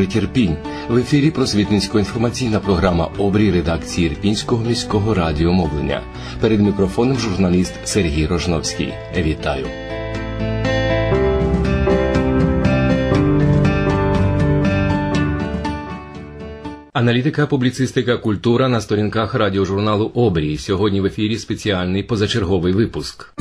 говорить Ірпінь. В ефірі просвітницько-інформаційна програма обрій редакції Ірпінського міського радіомовлення. Перед мікрофоном журналіст Сергій Рожновський. Вітаю. Аналітика, публіцистика, культура на сторінках радіожурналу Обрій. Сьогодні в ефірі спеціальний позачерговий випуск.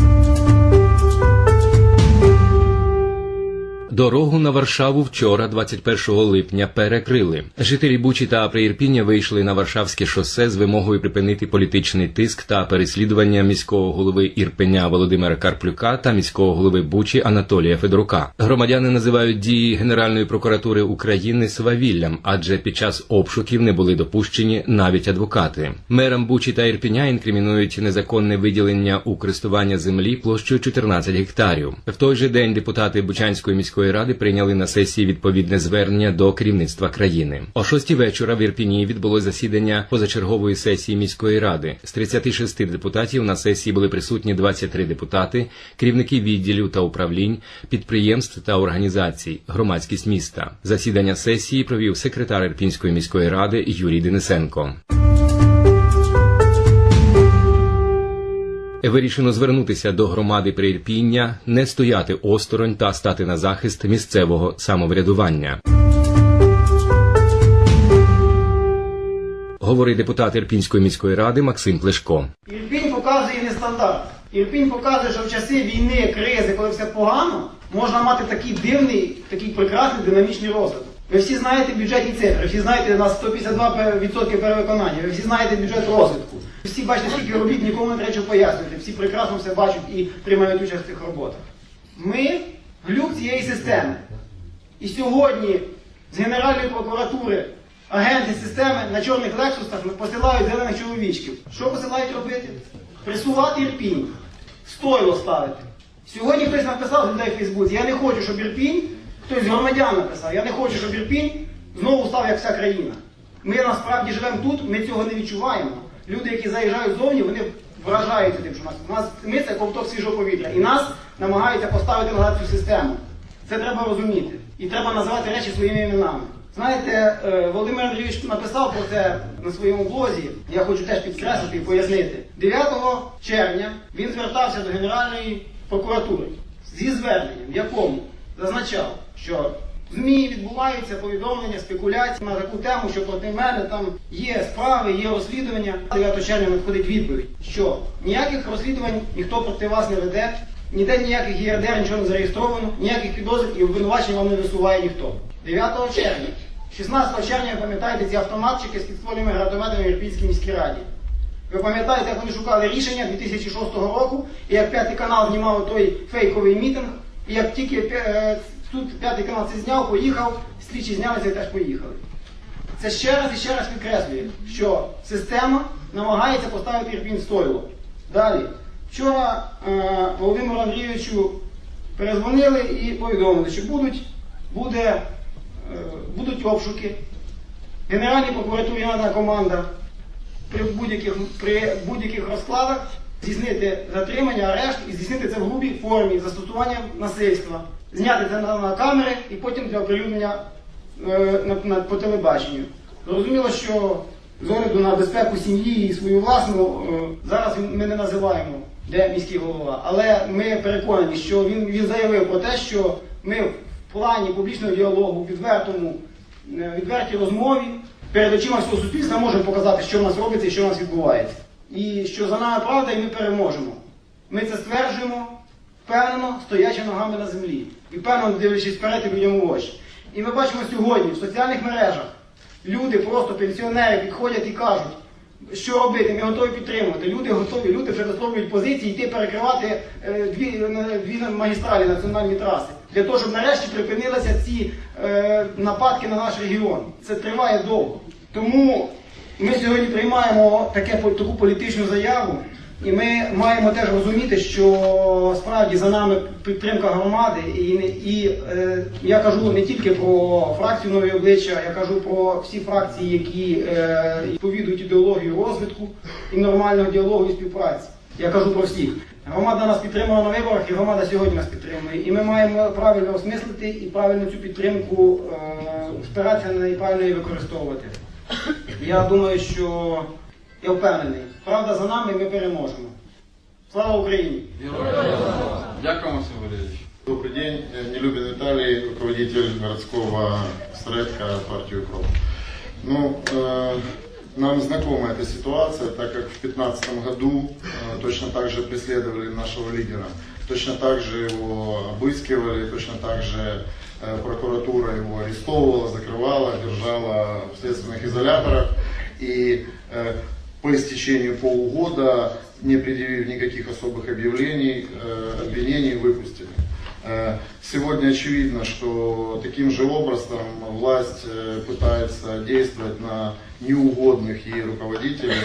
Дорогу на Варшаву вчора, 21 липня, перекрили. Жителі Бучі та Приірпіння вийшли на Варшавське шосе з вимогою припинити політичний тиск та переслідування міського голови Ірпеня Володимира Карплюка та міського голови Бучі Анатолія Федорука. Громадяни називають дії Генеральної прокуратури України свавіллям, адже під час обшуків не були допущені навіть адвокати. Мерам Бучі та Ірпеня інкримінують незаконне виділення у користування землі площею 14 гектарів. В той же день депутати Бучанської міської ради прийняли на сесії відповідне звернення до керівництва країни. О шостій вечора в Ірпіні відбулось засідання позачергової сесії міської ради. З 36 депутатів на сесії були присутні 23 депутати, керівники відділів та управлінь, підприємств та організацій, громадськість міста. Засідання сесії провів секретар Ірпінської міської ради Юрій Денисенко. Вирішено звернутися до громади Приірпіння, не стояти осторонь та стати на захист місцевого самоврядування. Говорить депутат Ірпінської міської ради Максим Плешко. Ірпінь показує нестандарт. Ірпінь показує, що в часи війни, кризи, коли все погано, можна мати такий дивний, такий прекрасний динамічний розвиток. Ви всі знаєте бюджетні цифри, всі знаєте, у нас 152% перевиконання, ви всі знаєте бюджет розвитку. Всі бачите, скільки робіт, нікому не треба пояснювати. Всі прекрасно все бачать і приймають участь в цих роботах. Ми глюк цієї системи. І сьогодні з Генеральної прокуратури агенти системи на чорних лексусах посилають зелених чоловічків. Що посилають робити? Пресувати Ірпінь, стойло ставити. Сьогодні хтось написав людей в Фейсбуці, я не хочу, щоб Ірпінь, хтось з громадян написав, я не хочу, щоб Ірпінь знову став як вся країна. Ми насправді живемо тут, ми цього не відчуваємо. Люди, які заїжджають ззовні, вони вражаються тим, що нас, нас ми це ковток свіжого повітря. І нас намагаються поставити назад цю систему. Це треба розуміти. І треба називати речі своїми іменами. Знаєте, е, Володимир Андрійович написав про це на своєму блозі. Я хочу теж підкреслити і пояснити. 9 червня він звертався до Генеральної прокуратури зі зверненням, в якому зазначав, що в ЗМІ відбуваються повідомлення, спекуляції на таку тему, що проти мене там є справи, є розслідування. 9 червня надходить відповідь, що ніяких розслідувань ніхто проти вас не веде, ніде ніяких ЄРДР нічого не зареєстровано, ніяких підозр і обвинувачень вам не висуває ніхто. 9 червня. 16 червня, ви пам'ятаєте, ці автоматчики з підствольними гранатометами в Ірпінській міській раді. Ви пам'ятаєте, як вони шукали рішення 2006 року, і як п'ятий канал знімав той фейковий мітинг, і як тільки е, тут п'ятий канал це зняв, поїхав, слідчі знялися і теж поїхали. Це ще раз і ще раз підкреслює, що система намагається поставити Ірпінь стойло. Далі. Вчора е, Володимиру Андрійовичу перезвонили і повідомили, що будуть, буде, е, будуть обшуки. Генеральній прокуратурі надана команда при будь-яких при будь-яких розкладах здійснити затримання, арешт і здійснити це в грубій формі застосування насильства, зняти це на, камери і потім для оприлюднення е, по телебаченню. Зрозуміло, що з огляду на безпеку сім'ї і свою власну е, зараз ми не називаємо, де міський голова, але ми переконані, що він, він заявив про те, що ми в плані публічного діалогу, відвертому е, відвертій розмові перед очима всього суспільства можемо показати, що в нас робиться і що в нас відбувається. І що за нами правда, і ми переможемо. Ми це стверджуємо впевнено, стоячи ногами на землі, і впевнено дивлячись вперед і людям у очі. І ми бачимо сьогодні в соціальних мережах люди, просто пенсіонери підходять і кажуть, що робити, ми готові підтримувати. Люди готові, люди вже висловлюють позиції йти перекривати е, дві, е, дві магістралі національні траси. Для того, щоб нарешті припинилися ці е, нападки на наш регіон. Це триває довго. Тому ми сьогодні приймаємо таке, таку політичну заяву, і ми маємо теж розуміти, що справді за нами підтримка громади, і, і е, я кажу не тільки про фракцію нові обличчя, я кажу про всі фракції, які е, відповідують ідеологію розвитку і нормального діалогу і співпраці. Я кажу про всіх. Громада нас підтримала на виборах, і громада сьогодні нас підтримує. І ми маємо правильно осмислити і правильно цю підтримку е, спиратися на її використовувати. Я думаю, що я впевнений, правда за нами, ми переможемо. Слава Україні! Дякую, Максим Валерійович. Добрый день, Э, Нелюбин Виталий, руководитель городского средка партии УКРОП. Ну, э, нам знакома эта ситуация, так как в 2015 году э, точно так же преследовали нашего лидера, точно так же его обыскивали, точно так же э, прокуратура его арестовывала, закрывала, держала в следственных изоляторах. И э, по истечению полугода, не предъявив никаких особых объявлений, э, обвинений выпустили. Э, Сегодня очевидно, что таким же образом власть э, пытается действовать на неугодных ей руководителей,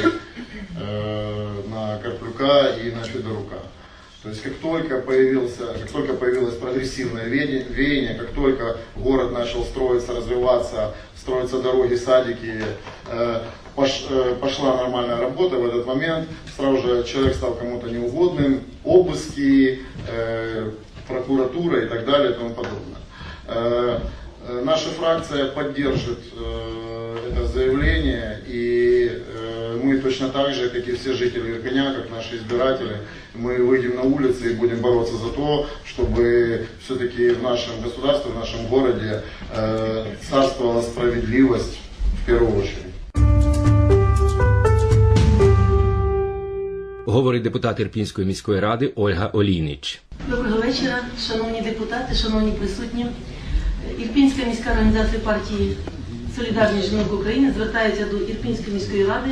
на Карплюка и на Федорука. То есть как только, появился, как только появилось прогрессивное веяние, как только город начал строиться, развиваться, строятся дороги, садики, пошла нормальная работа, в этот момент сразу же человек стал кому-то неугодным, обыски, э, прокуратура и так далее и тому подобное. Э, э, Наша фракция поддержит э, это заявление, и э, мы точно так же, как и все жители Ирканя, как наши избиратели, мы выйдем на улицы и будем бороться за то, чтобы все-таки в нашем государстве, в нашем городе э, царствовала справедливость в первую очередь. Говорить депутат Ірпінської міської ради Ольга Олійнич. Доброго вечора, шановні депутати, шановні присутні. Ірпінська міська організація партії Солідарність жінок України звертається до Ірпінської міської ради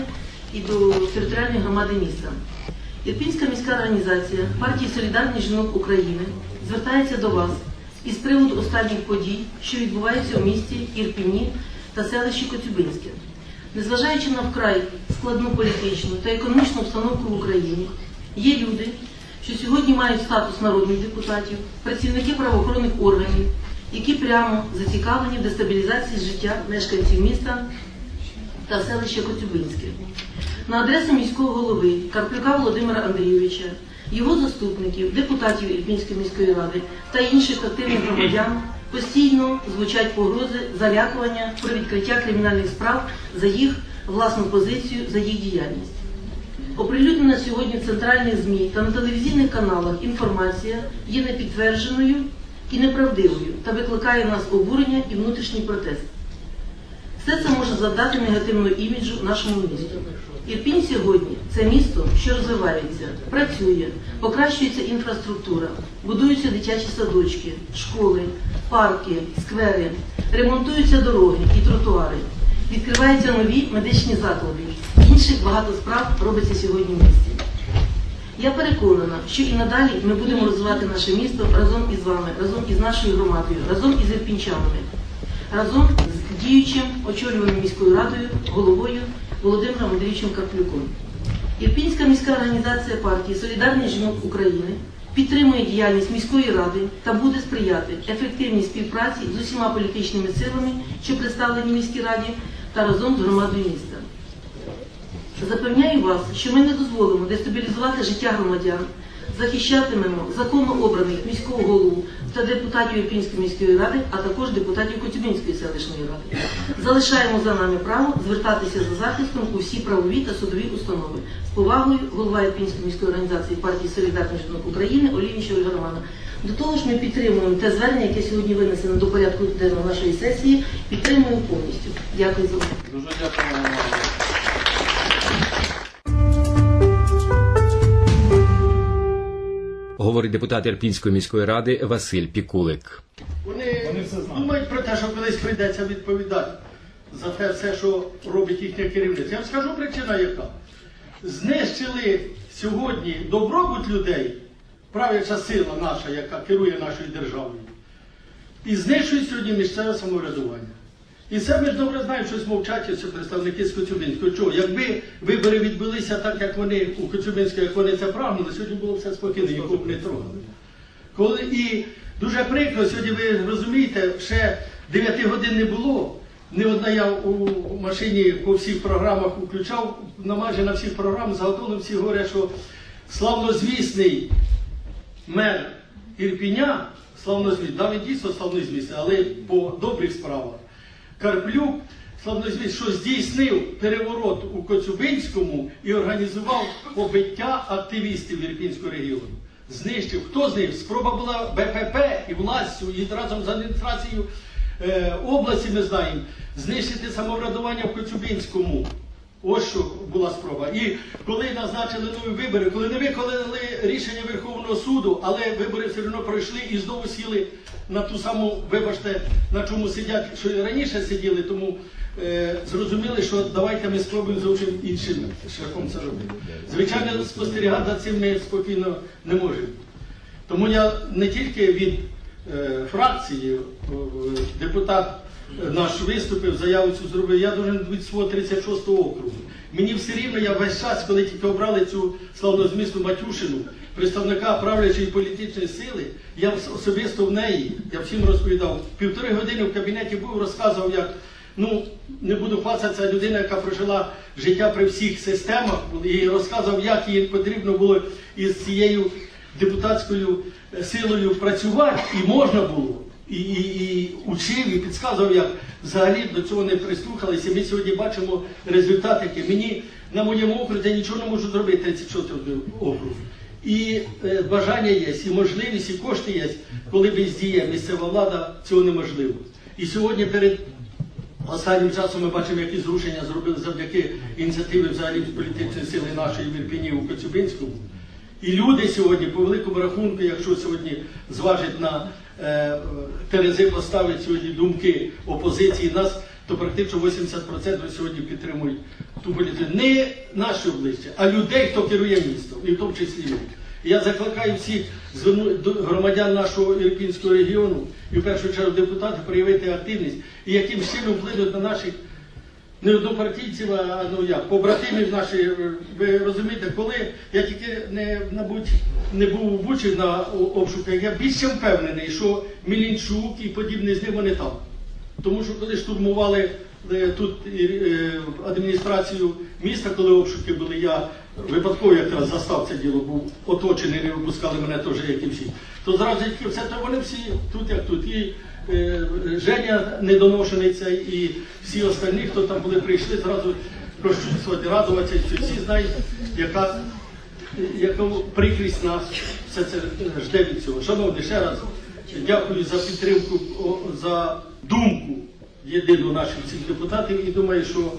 і до територіальної громади міста. Ірпінська міська організація партії Солідарність жінок України звертається до вас із приводу останніх подій, що відбуваються у місті Ірпіні та селищі Коцюбинське. Незважаючи на вкрай складну політичну та економічну обстановку в Україні, є люди, що сьогодні мають статус народних депутатів, працівники правоохоронних органів, які прямо зацікавлені в дестабілізації життя мешканців міста та селища Коцюбинське. На адресу міського голови Карплюка Володимира Андрійовича, його заступників, депутатів Ірпінської міської ради та інших активних громадян постійно звучать погрози залякування про відкриття кримінальних справ за їх власну позицію, за їх діяльність. Оприлюднена сьогодні в центральних ЗМІ та на телевізійних каналах інформація є непідтвердженою і неправдивою та викликає в нас обурення і внутрішній протест. Все це може завдати негативного іміджу нашому місту. Ірпінь сьогодні це місто, що розвивається, працює, покращується інфраструктура, будуються дитячі садочки, школи, парки, сквери, ремонтуються дороги і тротуари, відкриваються нові медичні заклади. Інших багато справ робиться сьогодні в місті. Я переконана, що і надалі ми будемо розвивати наше місто разом із вами, разом із нашою громадою, разом із ірпінчанами, разом з діючим очолюваним міською радою, головою Володимиром Андрійовичем Карплюком. Ірпінська міська організація партії Солідарність жінок України підтримує діяльність міської ради та буде сприяти ефективній співпраці з усіма політичними силами, що представлені міській раді, та разом з громадою міста. Запевняю вас, що ми не дозволимо дестабілізувати життя громадян, захищатимемо законно обраних міського голову та депутатів Ірпінської міської ради, а також депутатів Коцюбинської селищної ради. Залишаємо за нами право звертатися за захистом у всі правові та судові установи. З повагою голова Ірпінської міської організації партії Солідарність жінок України Олівіча Ольга Романа. До того ж, ми підтримуємо те звернення, яке сьогодні винесено до порядку денного нашої сесії. Підтримуємо повністю. Дякую за увагу. Дуже дякуємо Говорить депутат Ірпінської міської ради Василь Пікулик. Вони, думають про те, що колись прийдеться відповідати за те все, що робить їхнє керівництво. Я вам скажу причина яка. Знищили сьогодні добробут людей, правяча сила наша, яка керує нашою державою, і знищують сьогодні місцеве самоврядування. І це ми ж добре знаємо, що мовчать ці представники з Коцюбинського. Чого? Якби вибори відбулися так, як вони у Коцюбинського, як вони це прагнули, сьогодні було все спокійно, нікого б не трогали. Коли і дуже прикро, сьогодні ви розумієте, ще 9 годин не було. Не одна я у машині по всіх програмах включав, на майже на всіх програмах заготовлено всі говорять, що славнозвісний мер Ірпіня, славнозвісний, да, він дійсно славнозвісний, але по добрих справах. Карплюк, славнозвісний, що здійснив переворот у Коцюбинському і організував побиття активістів Ірпінського регіону. Знищив. Хто з них? Спроба була БПП і властю, і разом з адміністрацією е, області ми знаємо, знищити самоврядування в Коцюбинському. Ось що була спроба. І коли назначили нові вибори, коли не виконали рішення Верховного суду, але вибори все одно пройшли і знову сіли на ту саму, вибачте, на чому сидять, що і раніше сиділи, тому е, зрозуміли, що давайте ми спробуємо зовсім іншим шляхом це робити. Звичайно, спостерігати за цим ми спокійно не можемо. Тому я не тільки від е, фракції, е, депутат е, наш виступив, заяву цю зробив, я должен від свого 36-го округу. Мені все рівно, я весь час, коли тільки обрали цю славнозмісну Матюшину, представника правлячої політичної сили, я ос- особисто в неї, я всім розповідав, півтори години в кабінеті був, розказував, як ну не буду хвастатися людина, яка прожила життя при всіх системах, і розказував, як їй потрібно було із цією депутатською е, силою працювати, і можна було. І, і, і учив, і підказував, як взагалі до цього не прислухалися. Ми сьогодні бачимо результат, який мені на моєму окрузі нічого не можу зробити, 36 округ. І е, бажання є, і можливість, і кошти є, коли бездіє місцева влада, цього неможливо. І сьогодні перед Останнім часом ми бачимо, які зрушення зробили завдяки ініціативі взагалі політичної сили нашої в Ірпіні у Коцюбинському. І люди сьогодні, по великому рахунку, якщо сьогодні зважить на е, Терези поставить сьогодні думки опозиції нас, то практично 80% сьогодні підтримують ту політику. Не наші обличчя, а людей, хто керує містом, і в тому числі. Я закликаю всіх громадян нашого Ірпінського регіону і в першу чергу депутатів проявити активність і яким чином вплинуть на наших не однопартійців, а ну як, побратимів наших. Е, Ви розумієте, коли я тільки не, мабуть, не був в Бучі на обшуках, я більше впевнений, що Мілінчук і подібні з ним вони там. Тому що коли штурмували е, тут е, е, адміністрацію міста, коли обшуки були, я випадково якраз застав це діло, був оточений, не випускали мене теж, як і всі. То зразу все, то вони всі тут, як тут. І Женя недоношений цей, і всі остальні, хто там були, прийшли, зразу розчувствувати, радуватися, що всі знають, яка яку прикрість нас все це жде від цього. Шановні, ще раз дякую за підтримку, за думку єдину наших всіх депутатів і думаю, що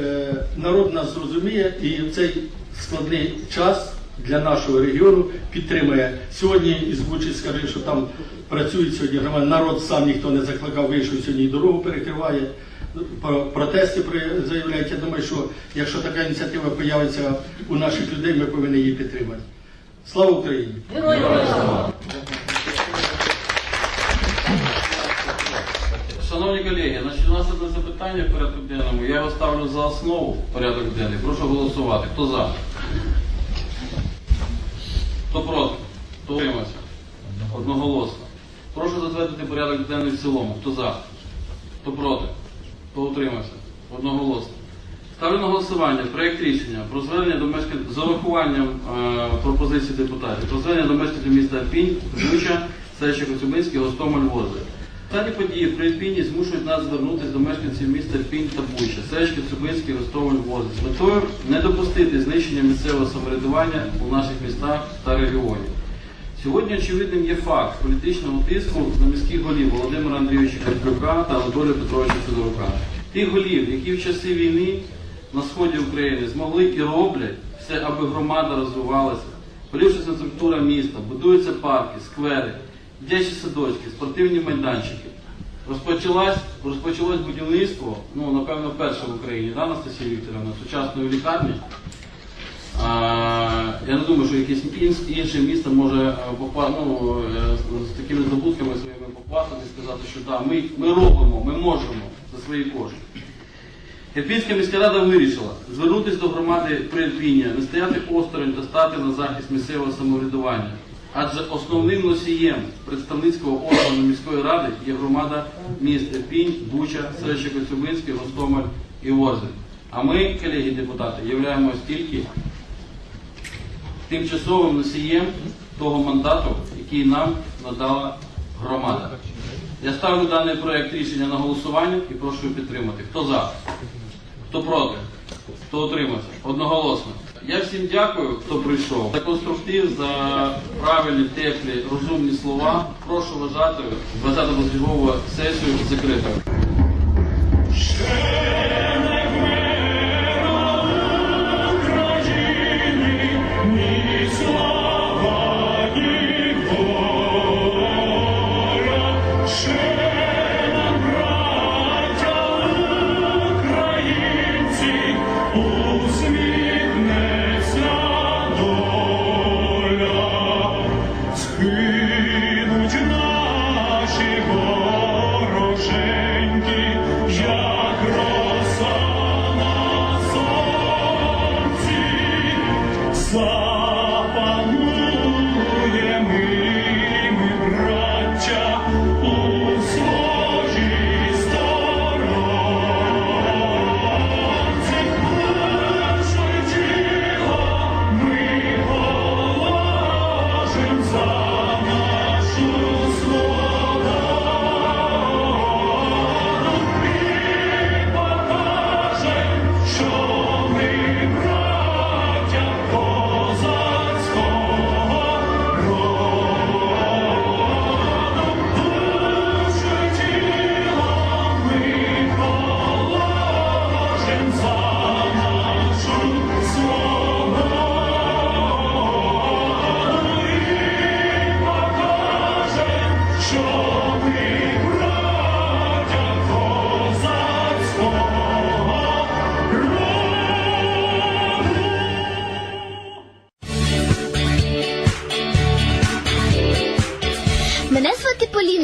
е, народ нас зрозуміє і в цей складний час для нашого регіону підтримує. Сьогодні із Бучі скажи, що там працюють сьогодні громади. Народ сам ніхто не закликав, вийшов сьогодні і дорогу перекриває. Протести заявляють. Я думаю, що якщо така ініціатива появиться у наших людей, ми повинні її підтримати. Слава Україні! Шановні колеги, значить, у нас одне запитання в порядку денному. Я його ставлю за основу в порядок денний. Прошу голосувати. Хто за? Хто проти? Хто утримався? Одноголосно. Прошу затвердити порядок денний в цілому. Хто за? Хто проти? Хто утримався? Одноголосно. Ставлю на голосування проєкт рішення про звернення до мешканців з урахуванням е, пропозицій депутатів, про звернення до мешканців міста Пінь, Буча, селища Коцюбинський, Гостомель, Вози. Дані події при Ірпіні змушують нас звернутися до мешканців міста Пінь та Буча, селища Коцюбинський, Гостомель, Вози, з метою не допустити знищення місцевого самоврядування у наших містах та регіоні. Сьогодні очевидним є факт політичного тиску на міських голів Володимира Андрійовича Карплюка та Анатолія Петровича Федорука. Тих голів, які в часи війни на сході України змогли і роблять все, аби громада розвивалася, поліпшується інфраструктура міста, будуються парки, сквери, дитячі садочки, спортивні майданчики. Розпочалось, розпочалось будівництво, ну напевно, перше в Україні, да, Анастасія Вікторівна, сучасної лікарні. А, я не думаю, що якесь інше місто може е, ну, е, з, такими здобутками своїми поплатити і сказати, що да, ми, ми робимо, ми можемо за свої кошти. Ірпінська міська рада вирішила звернутися до громади Приірпіння, не стояти осторонь та стати на захист місцевого самоврядування. Адже основним носієм представницького органу міської ради є громада міст Ірпінь, Буча, Селище Коцюбинське, Гостомель і Орзель. А ми, колеги депутати, являємось тільки тимчасовим носієм того мандату, який нам надала громада. Я ставлю даний проект рішення на голосування і прошу підтримати. Хто за? Хто проти? Хто утримався? Одноголосно. Я всім дякую, хто прийшов. За конструктив, за правильні, теплі, розумні слова. Прошу вважати 20-го сесію закритою.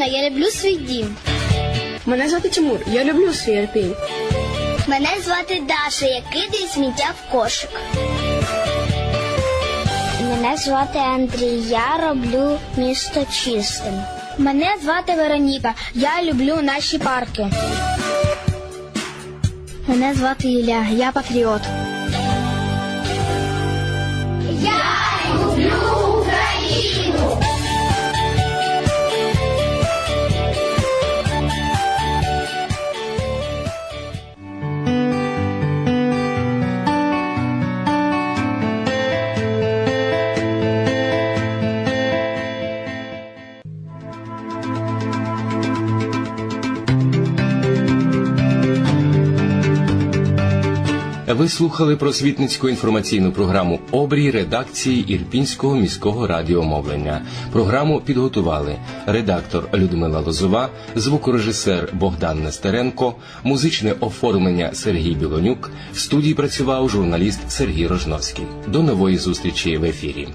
Я люблю свій дім. Мене звати Тимур, я люблю свій ірпінь. Мене звати Даша, я кидаю сміття в кошик. Мене звати Андрій, я роблю місто чистим. Мене звати Вероніка, я люблю наші парки. Мене звати Ілля, я патріот. Слухали просвітницьку інформаційну програму Обрій редакції Ірпінського міського радіомовлення. Програму підготували редактор Людмила Лозова, звукорежисер Богдан Нестеренко, музичне оформлення Сергій Білонюк. В студії працював журналіст Сергій Рожновський. До нової зустрічі в ефірі.